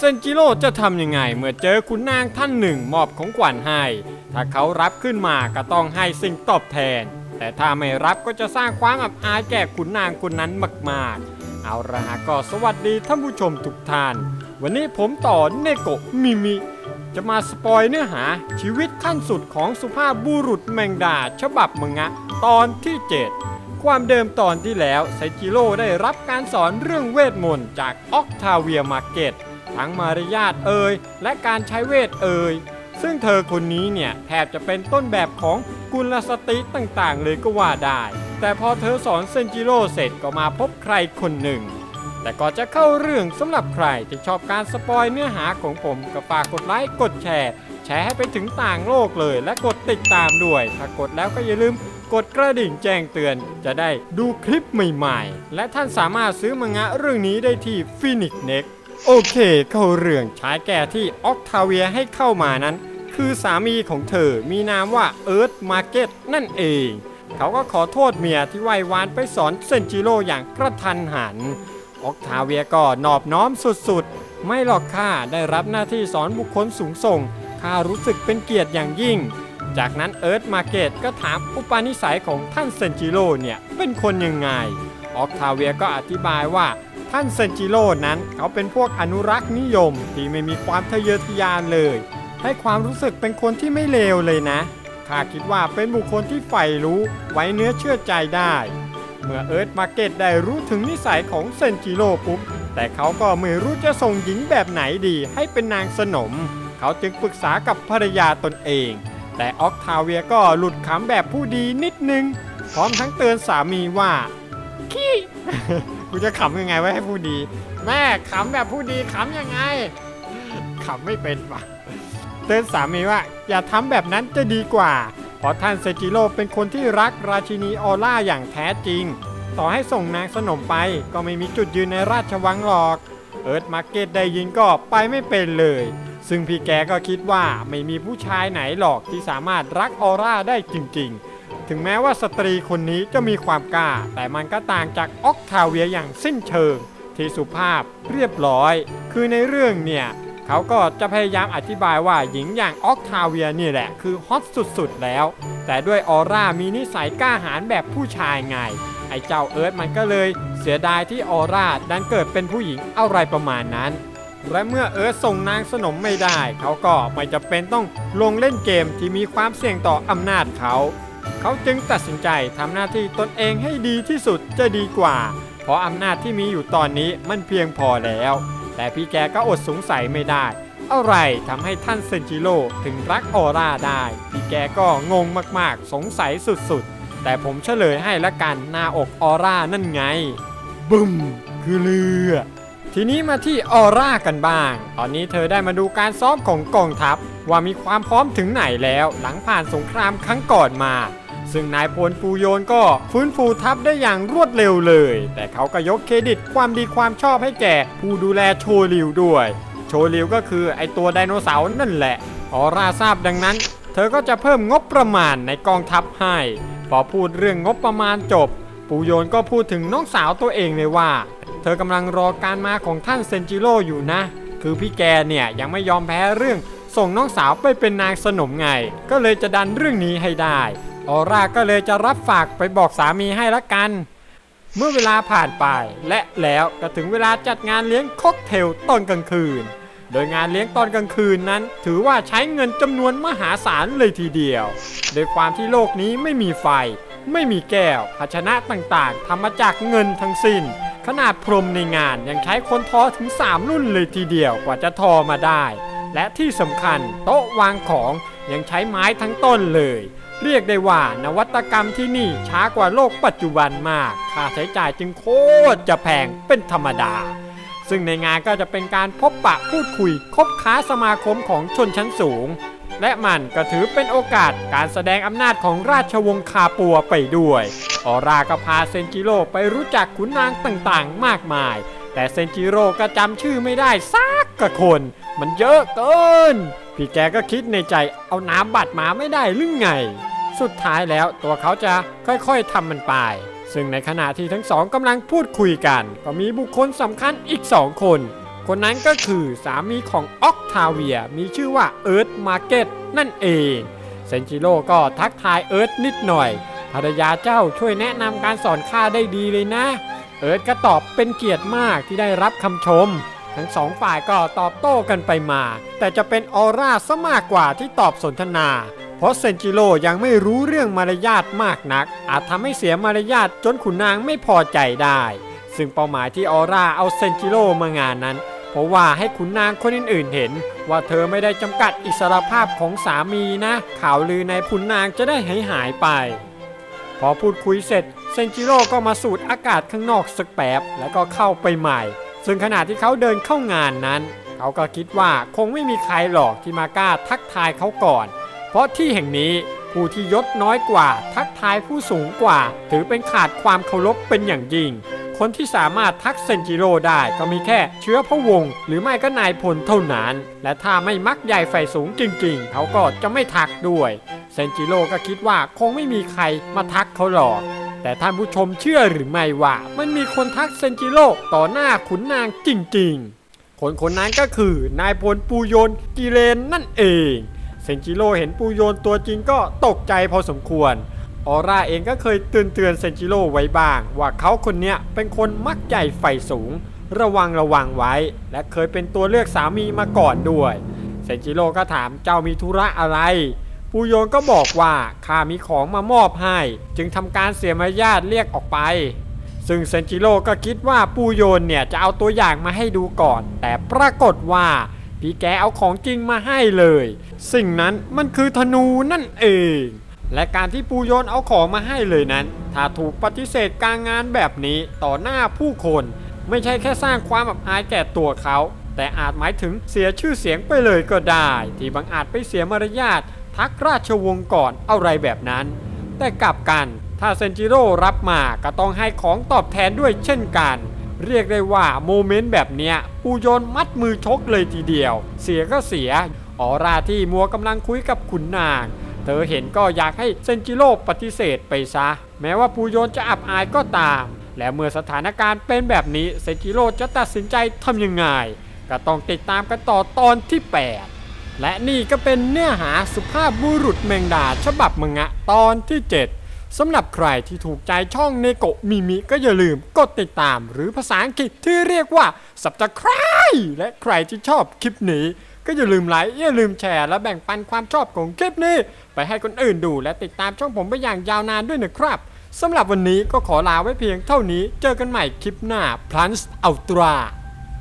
เซนจิโร่จะทำยังไงเมื่อเจอคุณนางท่านหนึ่งมอบของขวัญให้ ถ้าเขารับขึ้นมาก็ต้องให้สิ่งตอบแทน แต่ถ้าไม่รับก็จะสร้างความอับอายแก่คุณนางคนนั้นมากๆ เอาละฮะก็สวัสดีท่านผู้ชมทุกท่าน วันนี้ผมต่อเนโกะมิมิ จะมาสปอยเนื้อหาชีวิตขั้นสุดของสุภาพบุรุษแมงดาฉบับมังงะ ตอนที่ 7ความเดิมตอนที่แล้วไซจิโร่ได้รับการสอนเรื่องเวทมนต์จากออกทาเวียมาเก็ต ทั้งมารยาทเอ่ยและการใช้เวทเอ่ยซึ่งเธอคนนี้เนี่ยแทบจะเป็นต้นแบบของกุลสติต่างๆ เลยก็ว่าได้ แต่พอเธอสอนเซนจิโร่เสร็จก็มาพบใครคนหนึ่ง แต่ก่อนจะเข้าเรื่องสำหรับใครที่ชอบการสปอยเนื้อหาของผมก็ฝากกดไลค์กดแชร์ แชร์ให้ไปถึงต่างโลกเลย และกดติดตามด้วย ถ้ากดแล้วก็อย่าลืมกดกระดิ่งแจ้งเตือนจะได้ดูคลิปใหม่ๆ และท่านสามารถซื้อมังงะเรื่องนี้ได้ที่ฟินิกเน็ก โอเคเข้าเรื่องชายแก่ที่ออกทาเวียให้เข้ามานั้น คือสามีของเธอมีนามว่าเอิร์ธมาร์เก็ตนั่นเอง เขาก็ขอโทษเมียที่ไหววานไปสอนเซนจิโร่อย่างกระทันหัน ออกทาเวียก็นอบน้อมสุดๆ ไม่หรอกข้าได้รับหน้าที่สอนบุคคลสูงส่งข้ารู้สึกเป็นเกียรติอย่างยิ่ง จากนั้นเอิร์ธมาเกตก็ถามอุปนิสัยของท่านเซนจิโร่เนี่ยเป็นคนยังไง ออกทาเวียก็อธิบายว่า ท่านเซนจิโร่นั้นเขาเป็นพวกอนุรักษ์นิยม ที่ไม่มีความทะเยอทะยานเลย ให้ความรู้สึกเป็นคนที่ไม่เลวเลยนะข้าคิดว่าเป็นบุคคลที่ใฝ่รู้ไว้เนื้อเชื่อใจได้ เมื่อเอิร์ธมาเก็ตได้รู้ถึงนิสัยของเซนจิโร่ปุ๊บ แต่เขาก็ไม่รู้จะส่งหญิงแบบไหนดีให้เป็นนางสนม เขาจึงปรึกษากับภรรยาตนเอง แต่ออกทาเวียก็หลุดขำแบบผู้ดีนิดนึง พร้อมทั้งเตือนสามีว่าขี้ กูจะขำยังไงไว้ให้ผู้ดี แม่ขำแบบผู้ดีขำยังไงขำไม่เป็นว่ะเตือนสามีว่า อย่าทำแบบนั้นจะดีกว่า เพราะท่านเซจิโร่เป็นคนที่รักราชินีออร่าอย่างแท้จริง ต่อให้ส่งนางสนมไปก็ไม่มีจุดยืนในราชวังหรอก เอิร์ธมาร์เก็ตได้ยินก็ไปไม่เป็นเลย ซึ่งพี่แกก็คิดว่าไม่มีผู้ชายไหนหรอกที่สามารถรักออร่าได้จริงๆ ถึงแม้ว่าสตรีคนนี้จะมีความกล้า แต่มันก็ต่างจากออกทาเวียอย่างสิ้นเชิง ที่สุภาพเรียบร้อย คือในเรื่องเนี่ยเขาก็จะพยายามอธิบายว่าหญิงอย่างออกทาเวียนี่แหละคือฮอตสุดๆแล้ว แต่ด้วยออร่ามีนิสัยกล้าหาญแบบผู้ชายไง ไอ้เจ้าเอิร์ธมันก็เลยเสียดายที่ออร่าดันเกิดเป็นผู้หญิงอะไรประมาณนั้นและเมื่อเอิร์ธส่งนางสนมไม่ได้ เขาก็ไม่จะเป็นต้องลงเล่นเกมที่มีความเสี่ยงต่ออำนาจเขา เขาจึงตัดสินใจทำหน้าที่ตนเองให้ดีที่สุดจะดีกว่า เพราะอำนาจที่มีอยู่ตอนนี้มันเพียงพอแล้ว แต่พี่แกก็อดสงสัยไม่ได้ อะไรทำให้ท่านเซนจิโร่ถึงรักออร่าได้ พี่แกก็งงมากๆ สงสัยสุดๆ แต่ผมเฉลยให้ละกันหน้าอกออร่านั่นไงบึ้มคือเรือ ทีนี้มาที่ออร่ากันบ้าง ตอนนี้เธอได้มาดูการซ้อมของกองทัพ ว่ามีความพร้อมถึงไหนแล้ว หลังผ่านสงครามครั้งก่อนมา ซึ่งนายพลปูโยนก็ฟื้นฟูทัพได้อย่างรวดเร็วเลย แต่เขาก็ยกเครดิตความดีความชอบให้แก่ ผู้ดูแลโชลิวด้วย โชลิวก็คือไอตัวไดโนเสาร์นั่นแหละ ออร่าทราบดังนั้น เธอก็จะเพิ่มงบประมาณในกองทัพให้ พอพูดเรื่องงบประมาณจบ ปูโยนก็พูดถึงน้องสาวตัวเองเลยว่า ธอกำลังรอการมาของท่านเซนจิโร่อยู่นะ คือพี่แกเนี่ยยังไม่ยอมแพ้เรื่องส่งน้องสาวไปเป็นนางสนมไง ก็เลยจะดันเรื่องนี้ให้ได้ ออร่าก็เลยจะรับฝากไปบอกสามีให้ละกัน เมื่อเวลาผ่านไป และแล้วก็ถึงเวลาจัดงานเลี้ยงค็อกเทลตอนกลางคืน โดยงานเลี้ยงตอนกลางคืนนั้น ถือว่าใช้เงินจำนวนมหาศาลเลยทีเดียว โดยความที่โลกนี้ไม่มีไฟ ไม่มีแก้ว ภาชนะต่างๆทำมาจากเงินทั้งสิ้น ขนาดพรมในงานยังใช้คนทอถึง 3 รุ่นเลยทีเดียวกว่าจะทอมาได้ และที่สำคัญโต๊ะวางของยังใช้ไม้ทั้งต้นเลย เรียกได้ว่านวัตกรรมที่นี่ช้ากว่าโลกปัจจุบันมาก ค่าใช้จ่ายจึงโคตรจะแพงเป็นธรรมดา ซึ่งในงานก็จะเป็นการพบปะพูดคุยคบค้าสมาคมของชนชั้นสูง และมันก็ถือเป็นโอกาสการแสดงอำนาจของราชวงศ์คาปัวไปด้วย ออราก็พาเซนจิโร่ไปรู้จักขุนนางต่างๆ มากมาย แต่เซนจิโร่ก็จำชื่อไม่ได้สักกะคน มันเยอะเกิน พี่แกก็คิดในใจเอาน้ำบัตรมาไม่ได้หรือไง สุดท้ายแล้วตัวเขาจะค่อยๆทำมันไป ซึ่งในขณะที่ทั้งสองกำลังพูดคุยกัน ก็มีบุคคลสำคัญอีกสองคน คนนั้นก็คือสามีของออกทาเวียมีชื่อว่าเอิร์ธมาร์เก็ตนั่นเองเซนจิโร่ก็ทักทายเอิร์ธนิดหน่อย ภรรยาเจ้าช่วยแนะนำการสอนข้าได้ดีเลยนะ เอิร์ธก็ตอบเป็นเกียรติมากที่ได้รับคำชม ทั้งสองฝ่ายก็ตอบโต้กันไปมา แต่จะเป็นออร่าซะมากกว่าที่ตอบสนทนา เพราะเซนจิโร่ยังไม่รู้เรื่องมารยาทมากนัก อาจทำให้เสียมารยาทจนขุนนางไม่พอใจได้ ซึ่งเป้าหมายที่ออร่าเอาเซนจิโร่มางานนั้นเพราะว่าให้ขุนนางคนอื่นๆเห็น ว่าเธอไม่ได้จำกัดอิสรภาพของสามีนะ ข่าวลือในขุนนางจะได้หายหายไป พอพูดคุยเสร็จเซนจิโร่ก็มาสูดอากาศข้างนอกสักแป๊บแล้วก็เข้าไปใหม่ ซึ่งขณะที่เขาเดินเข้างานนั้น เขาก็คิดว่าคงไม่มีใครหรอกที่มากล้าทักทายเขาก่อน เพราะที่แห่งนี้ผู้ที่ยศน้อยกว่า ทักทายผู้สูงกว่า ถือเป็นขาดความเคารพเป็นอย่างยิ่ง คนที่สามารถทักเซนจิโร่ได้ก็มีแค่เชื้อพระวงศ์หรือไม่ก็นายพลเท่านั้น และถ้าไม่มักใหญ่ไฟสูงจริงๆ เขาก็จะไม่ทักด้วย ซนจิโร่ก็คิดว่าคงไม่มีใครมาทักเขาหรอก แต่ท่านผู้ชมเชื่อหรือไม่ว่า มันมีคนทักเซนจิโร่ต่อหน้าขุนนางจริงๆ คนคนนั้นก็คือนายพลปูโยนกิเรนนั่นเองเซนจิโร่เห็นปูโยนตัวจริงก็ตกใจพอสมควรออร่าเองก็เคยเตือนเตือนเซนจิโร่ไว้บ้าง ว่าเขาคนเนี้ยเป็นคนมักใหญ่ไฟสูง ระวังระวังไว้ และเคยเป็นตัวเลือกสามีมาก่อนด้วยเซนจิโร่ก็ถามเจ้ามีธุระอะไร ปูโยนก็บอกว่าข้ามีของมามอบให้ จึงทำการเสียมารยาทเรียกออกไป ซึ่งเซนจิโร่ก็คิดว่าปูโยนเนี่ยจะเอาตัวอย่างมาให้ดูก่อน แต่ปรากฏว่าพี่แกเอาของจริงมาให้เลย สิ่งนั้นมันคือธนูนั่นเอง และการที่ปูโยนเอาของมาให้เลยนั้น ถ้าถูกปฏิเสธกลางงานแบบนี้ต่อหน้าผู้คน ไม่ใช่แค่สร้างความอับอายแก่ตัวเขา แต่อาจหมายถึงเสียชื่อเสียงไปเลยก็ได้ ที่บางอาจไปเสียมารยาท ทักราชวงศ์ก่อนอะไรแบบนั้น แต่กลับกันถ้าเซนจิโร่รับมาก็ต้องให้ของตอบแทนด้วยเช่นกัน เรียกได้ว่าโมเมนต์แบบเนี้ยปูโยนมัดมือชกเลยทีเดียว เสียก็เสีย ออราที่มัวกำลังคุยกับขุนนาง เธอเห็นก็อยากให้เซนจิโร่ปฏิเสธไปซะ แม้ว่าปูโยนจะอับอายก็ตาม และเมื่อสถานการณ์เป็นแบบนี้เซนจิโร่จะตัดสินใจทำยังไง ก็ต้องติดตามกันต่อตอนที่ 8 และนี่ก็เป็นเนื้อหาสุภาพบุรุษแมงดาฉบับมังงะตอนที่ 7 สำหรับใครที่ถูกใจช่องเนโกะมิมิก็อย่าลืมกดติดตามหรือภาษาอังกฤษที่เรียกว่า subscribe และใครที่ชอบคลิปนี้ ก็อย่าลืมไลค์อย่าลืมแชร์และแบ่งปันความชอบของคลิปนี้ ไปให้คนอื่นดูและติดตามช่องผมไปอย่างยาวนานด้วยนะครับสำหรับวันนี้ก็ขอลาไว้เพียงเท่านี้เจอกันใหม่คลิปหน้า Plants Ultra